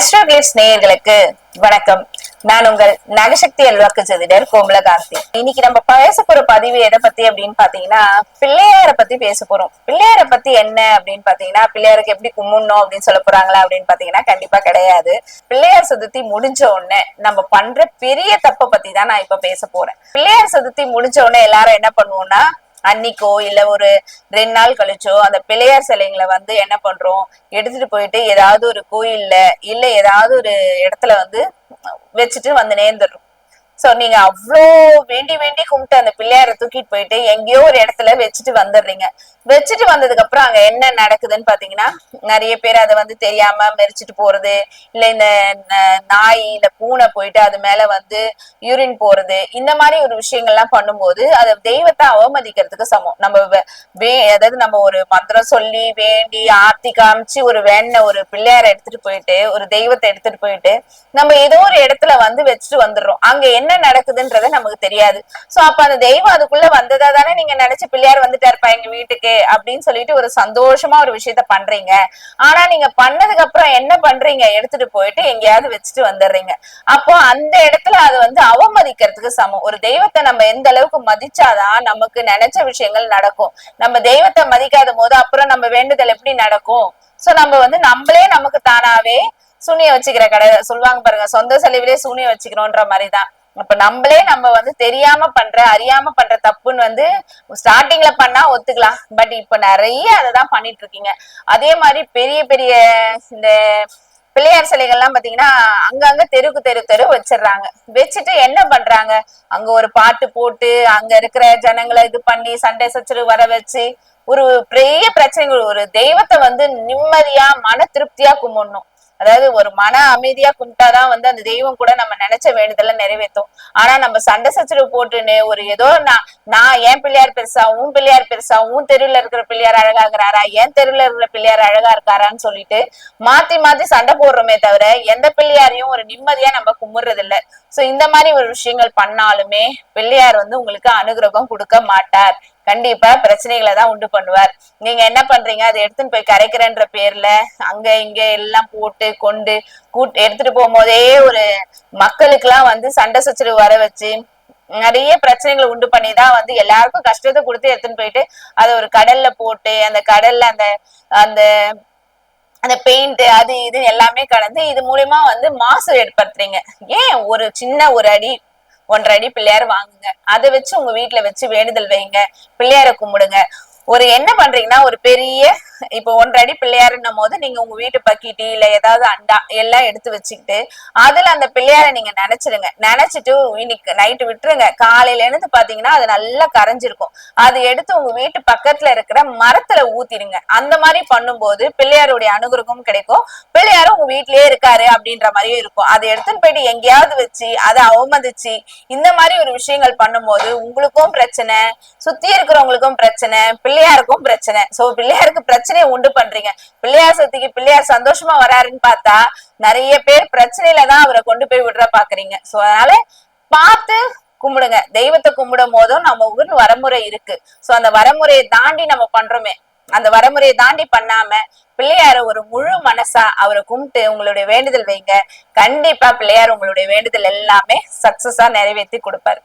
அஸ்ட்ரோகிளிப்ஸ் நேயர்களுக்கு வணக்கம். நான் உங்கள் நகசக்தி அல்வாக்கு ஜோதிடர் கோமலகாந்தி இன்னைக்கு நம்ம பேச போற பதிவு எதை பத்தி அப்படின்னு பாத்தீங்கன்னா பிள்ளையார பத்தி பேச போறோம். பிள்ளையார பத்தி என்ன அப்படின்னு பாத்தீங்கன்னா பிள்ளையாருக்கு எப்படி கும்பிடணும் அப்படின்னு சொல்ல போறாங்களா அப்படின்னு பாத்தீங்கன்னா கண்டிப்பா கிடையாது. பிள்ளையார் சதுர்த்தி முடிஞ்ச உடனே நம்ம பண்ற பெரிய தப்பை பத்தி தான் நான் இப்ப பேச போறேன். பிள்ளையார் சதுர்த்தி முடிஞ்ச உடனே எல்லாரும் என்ன பண்ணுவோம்னா அன்னைக்கோ இல்ல ஒரு ரெண்டு நாள் கழிச்சோ அந்த பிள்ளையார் சிலைங்களை வந்து என்ன பண்றோம்? எடுத்துட்டு போயிட்டு ஏதாவது ஒரு கோயில்ல இல்ல ஏதாவது ஒரு இடத்துல வந்து வச்சுட்டு வந்து நேர்ந்துடுறோம். சோ நீங்க அவ்வளோ வேண்டி வேண்டி கும்பிட்டு அந்த பிள்ளையார தூக்கிட்டு போயிட்டு எங்கேயோ ஒரு இடத்துல வச்சுட்டு வந்துடுறீங்க. வச்சுட்டு வந்ததுக்கு அப்புறம் அங்க என்ன நடக்குதுன்னு பாத்தீங்கன்னா நிறைய பேர் அதை வந்து தெரியாம மெரிச்சிட்டு போறது இல்ல இந்த ந- நாய் இல்ல பூனை போயிட்டு அது மேல வந்து யூரின் போறது இந்த மாதிரி ஒரு விஷயங்கள்லாம் பண்ணும்போது அது தெய்வத்தை அவமதிக்கிறதுக்கு சமம். நம்ம வே- வே அதாவது நம்ம ஒரு மந்திரம் சொல்லி வேண்டி ஆர்த்தி காமிச்சு ஒரு வேண்ண ஒரு பிள்ளையார எடுத்துட்டு போயிட்டு ஒரு தெய்வத்தை எடுத்துட்டு போயிட்டு நம்ம ஏதோ ஒரு இடத்துல வந்து வச்சுட்டு வந்துடுறோம். அங்க என்ன என்ன நடக்குதுன்றது நமக்கு தெரியாது. சோ அப்ப அந்த தெய்வம் அதுக்குள்ள வந்ததா தானே நீங்க நினைச்சு பிள்ளையார் வந்துட்டா இருப்பா எங்க வீட்டுக்கு அப்படின்னு சொல்லிட்டு ஒரு சந்தோஷமா ஒரு விஷயத்த பண்றீங்க. ஆனா நீங்க பண்ணதுக்கு அப்புறம் என்ன பண்றீங்க? எடுத்துட்டு போயிட்டு எங்கேயாவது வச்சுட்டு வந்துடுறீங்க. அப்போ அந்த இடத்துல அது வந்து அவமதிக்கிறதுக்கு சமம். ஒரு தெய்வத்தை நம்ம எந்த அளவுக்கு மதிச்சாதான் நமக்கு நினைச்ச விஷயங்கள் நடக்கும். நம்ம தெய்வத்தை மதிக்காத போது அப்புறம் நம்ம வேண்டுதல் எப்படி நடக்கும்? சோ நம்ம வந்து நம்மளே நமக்கு தானாவே சூனிய வச்சுக்கிற கடை சொல்லுவாங்க பாருங்க சொந்த செலவிலே சூனிய வச்சுக்கிறோன்ற மாதிரிதான். அப்ப நம்மளே நம்ம வந்து தெரியாம பண்ற அறியாம பண்ற தப்புன்னு வந்து ஸ்டார்டிங்ல பண்ணா ஒத்துக்கலாம். பட் இப்ப நிறைய அததான் பண்ணிட்டு இருக்கீங்க. அதே மாதிரி பெரிய பெரிய இந்த பிள்ளையார் சிலைகள்லாம் பாத்தீங்கன்னா அங்கங்க தெருக்கு தெரு தெரு வச்சிடுறாங்க. வச்சுட்டு என்ன பண்றாங்க? அங்க ஒரு பாட்டு போட்டு அங்க இருக்கிற ஜனங்களை இது பண்ணி சண்டை சச்சரவு வர வச்சு ஒரு பெரிய பிரச்சனைகள் ஒரு தெய்வத்தை வந்து நிம்மதியா மன திருப்தியா கும்பிடணும். அதாவது ஒரு மன அமைதியா கும்பிட்டாதான் வந்து அந்த தெய்வம் கூட நம்ம நினைச்ச வேண்டுதல நிறைவேற்றும் ஆனா நம்ம சண்டை சச்சரவு போட்டுன்னு ஒரு ஏதோ நான் நான் என் பிள்ளையார் பெருசா உன் பிள்ளையார் பெருசா உன் தெருவுல இருக்கிற பிள்ளையார் அழகா இருக்கிறாரா என் தெருவுல இருக்கிற பிள்ளையார் அழகா இருக்காரான்னு சொல்லிட்டு மாத்தி மாத்தி சண்டை போடுறோமே தவிர எந்த பிள்ளையாரையும் ஒரு நிம்மதியா நம்ம கும்பிடுறது இல்ல சோ இந்த மாதிரி ஒரு விஷயங்கள் பண்ணாலுமே பிள்ளையார் வந்து உங்களுக்கு அனுகிரகம் கொடுக்க மாட்டார். கண்டிப்பா பிரச்சனைகளை தான் உண்டு பண்ணுவார். நீங்க என்ன பண்றீங்க? அதை எடுத்துன்னு போய் கரைக்கிறேன்ற பேர்ல அங்க இங்க எல்லாம் போட்டு கொண்டு கூட்டு எடுத்துட்டு போகும்போதே ஒரு மக்களுக்கு எல்லாம் வந்து சண்டை சச்சரவு வர வச்சு நிறைய பிரச்சனைகளை உண்டு பண்ணி தான் வந்து எல்லாருக்கும் கஷ்டத்தை கொடுத்து எடுத்துன்னு போயிட்டு அதை ஒரு கடல்ல போட்டு அந்த கடல்ல அந்த அந்த அந்த பெயிண்ட் அது இது எல்லாமே கலந்து இது மூலியமா வந்து மாசு ஏற்படுத்துறீங்க. ஏன் ஒரு சின்ன ஒரு அடி ஒன்றரை அடி பிள்ளையார் வாங்குங்க. அதை வச்சு உங்க வீட்டுல வச்சு வேண்டுதல் வைங்க. பிள்ளையார கும்பிடுங்க. ஒரு என்ன பண்றீங்கன்னா ஒரு பெரிய இப்போ ஒன்றடி பிள்ளையாருன்னும் போது நீங்க உங்க வீட்டு பக்கிட்டி இல்ல ஏதாவது அண்டா எல்லாம் எடுத்து வச்சுக்கிட்டு அதுல அந்த பிள்ளையார நீங்க நினைச்சிருங்க. நினைச்சிட்டு இன்னைக்கு நைட்டு விட்டுருங்க. காலையில இருந்து பாத்தீங்கன்னா அது நல்லா கரைஞ்சிருக்கும். அது எடுத்து உங்க வீட்டு பக்கத்துல இருக்கிற மரத்துல ஊத்திடுங்க அந்த மாதிரி பண்ணும்போது பிள்ளையாருடைய அனுகிரகமும் கிடைக்கும். பிள்ளையாரும் உங்க வீட்லயே இருக்காரு அப்படின்ற மாதிரியும் இருக்கும். அதை எடுத்துன்னு போயிட்டு எங்கேயாவது வச்சு அதை அவமதிச்சு இந்த மாதிரி ஒரு விஷயங்கள் பண்ணும்போது உங்களுக்கும் பிரச்சனை சுத்தி இருக்கிறவங்களுக்கும் பிரச்சனை பிள்ளையாருக்கும் பிரச்சனை. சோ பிள்ளையாருக்கு பிரச்சனையை உண்டு பண்றீங்க. பிள்ளையார் சக்திக்கு பிள்ளையார் சந்தோஷமா வராருன்னு பார்த்தா நிறைய பேர் பிரச்சனையில தான் அவரை கொண்டு போய் விடுற பாக்குறீங்க. சோ அதனால பார்த்து கும்பிடுங்க. தெய்வத்தை கும்பிடும் போதும் நம்ம ஊர் வரமுறை இருக்கு. சோ அந்த வரமுறையை தாண்டி நம்ம பண்றோமே. அந்த வரமுறையை தாண்டி பண்ணாம பிள்ளையார ஒரு முழு மனசா அவரை கும்பிட்டு உங்களுடைய வேண்டுதல் வைங்க. கண்டிப்பா பிள்ளையார் உங்களுடைய வேண்டுதல் எல்லாமே சக்சஸா நிறைவேற்றி கொடுப்பாரு.